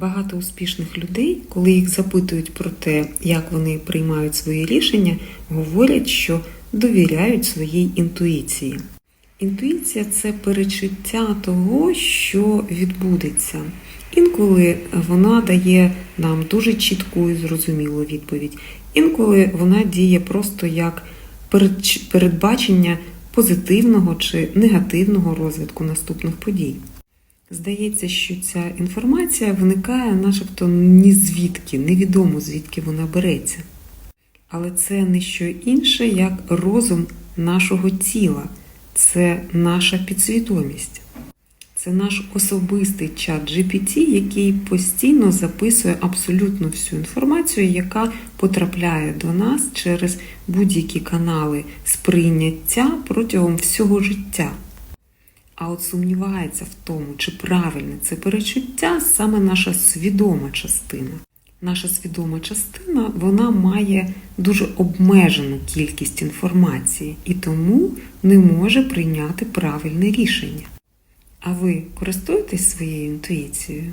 Багато успішних людей, коли їх запитують про те, як вони приймають свої рішення, говорять, що довіряють своїй інтуїції. Інтуїція це перечуття того, що відбудеться. Інколи вона дає нам дуже чітку і зрозумілу відповідь, інколи вона діє просто як передбачення позитивного чи негативного розвитку наступних подій. Здається, що ця інформація виникає начебто ні звідки, невідомо звідки вона береться. Але це не що інше, як розум нашого тіла, це наша підсвідомість. Це наш особистий чат GPT, який постійно записує абсолютно всю інформацію, яка потрапляє до нас через будь-які канали сприйняття протягом всього життя. А от сумнівається в тому, чи правильне це перечуття саме наша свідома частина. Наша свідома частина вона має дуже обмежену кількість інформації і тому не може прийняти правильне рішення. А ви користуєтесь своєю інтуїцією?